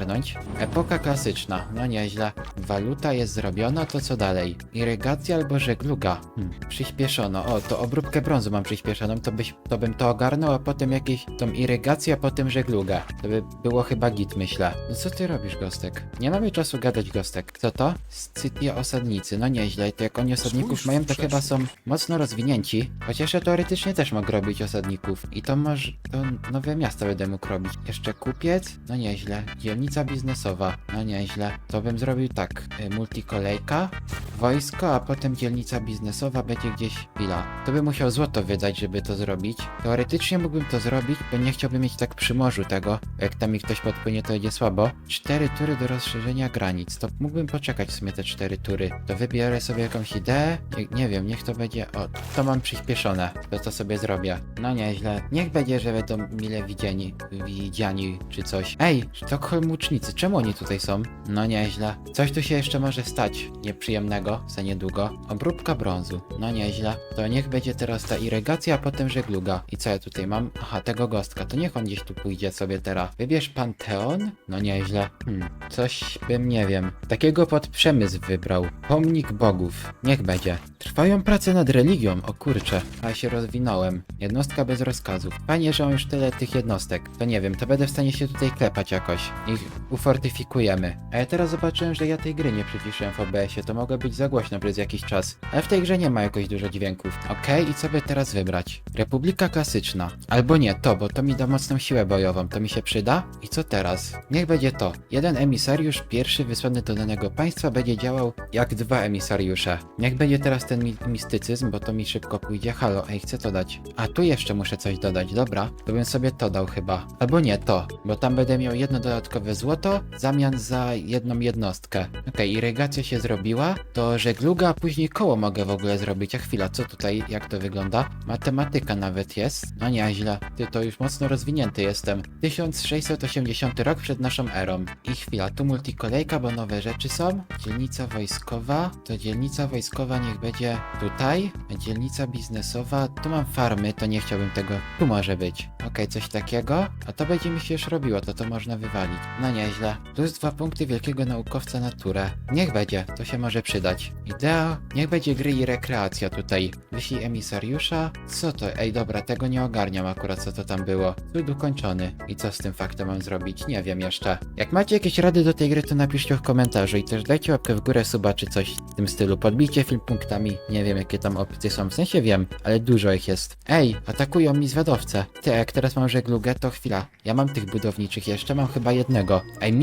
ogarnąć. Epoka klasyczna, no nieźle. Waluta jest zrobiona, to co dalej? Irygacja albo żegluga? Hmm. Przyspieszono. O, to obróbkę brązu mam przyspieszoną, to, byś, to bym to ogarnął, a potem jakieś tą irygację, a potem żeglugę. To by było chyba git, myślę. No co ty robisz, Gostek? Nie mamy czasu gadać, Gostek. Co to? Scytia osadnicy. No nieźle, to jak oni osadników Spójrz mają, to chyba są mocno rozwinięci. Chociaż ja teoretycznie też mogę robić osadników. I to może, to nowe miasta będę mógł robić. Jeszcze kupiec? No nieźle. Dzielnica biznesowa? No nieźle. To bym zrobił tak. y, Multikolejka, wojsko, a potem dzielnica biznesowa będzie gdzieś chwila. To bym musiał złoto wydać, żeby to zrobić. Teoretycznie mógłbym to zrobić, bo nie chciałbym mieć tak przy morzu tego. Jak tam mi ktoś podpłynie, to będzie słabo. Cztery tury do rozszerzenia granic. To mógłbym poczekać w sumie te cztery tury. To wybiorę sobie jakąś ideę. Nie, nie wiem, niech to będzie. O, to mam przyspieszone. To to sobie zrobię. No nieźle. Niech będzie, że będą mile widziani, widziani czy coś. Ej, Sztokholm łucznicy, czemu oni tutaj są? No nieźle. Coś tu się jeszcze może stać nieprzyjemnego za niedługo. Obróbka brązu. No nieźle. To niech będzie teraz ta irygacja, a potem żegluga. I co ja tutaj mam? Aha, tego gostka. To niech on gdzieś tu pójdzie sobie teraz. Wybierz Panteon? No nieźle. Hmm, coś bym nie wiem. Takiego pod przemysł wybrał. Pomnik bogów. Niech będzie. Trwają prace nad religią. O kurcze. A się rozwinąłem. Jednostka bez rozkazów. Fajnie, że mam już tyle tych jednostek. To nie wiem, to będę w stanie się tutaj klepać jakoś. Ich ufortyfikujemy. A ja teraz zobaczyłem, że ja tej gry nie przyciszyłem w OBS-ie. To mogło być za głośno przez jakiś czas. Ale w tej grze nie ma jakoś dużo dźwięków. Okej, i co by teraz wybrać? Republika klasyczna. Albo nie, to, bo to mi da mocną siłę bojową. To mi się przyda? I co teraz? Niech będzie to. Jeden emisariusz, pierwszy wysłany do danego państwa, będzie działał jak dwa emisariusze. Niech będzie teraz ten mi mistycyzm, bo to mi szybko pójdzie. Halo, ej, chcę to dać. A tu jeszcze muszę coś dodać, dobra? To bym sobie to dał chyba. Albo nie, to, bo tam będę miał jedno dodatkowe złoto w zamian za jedną jednostkę. Okej, irygacja się zrobiła, to żegluga, a później koło mogę w ogóle zrobić. A chwila, co tutaj, jak to wygląda? Matematyka nawet jest. No nieźle. Ty to już mocno rozwinięty jestem. 1680 rok przed naszą erą. I chwila, tu multikolejka, bo nowe rzeczy są. Dzielnica wojskowa, to dzielnica wojskowa niech będzie tutaj. Dzielnica biznesowa, tu mam farmy, to nie chciałbym tego. Tu może być. Okej, coś takiego. A to będzie mi się już robiło, to to można wywalić. No nieźle. Plus dwa punkty wielkiego naukowca naturę. Niech będzie, to się może przydać. Idea, niech będzie gry i rekreacja tutaj. Wyślij emisariusza. Co to? Ej, dobra, tego nie ogarniam akurat, co to tam było. Cud ukończony. I co z tym faktem mam zrobić? Nie wiem jeszcze. Jak macie jakieś rady do tej gry, to napiszcie w komentarzu i też dajcie łapkę w górę, suba czy coś w tym stylu. Podbijcie film punktami. Nie wiem, jakie tam opcje są. W sensie wiem, ale dużo ich jest. Ej, atakują mi zwiadowce. Ty, jak teraz mam żeglugę, to chwila. Ja mam tych budowniczych jeszcze, mam chyba jednego. Ej,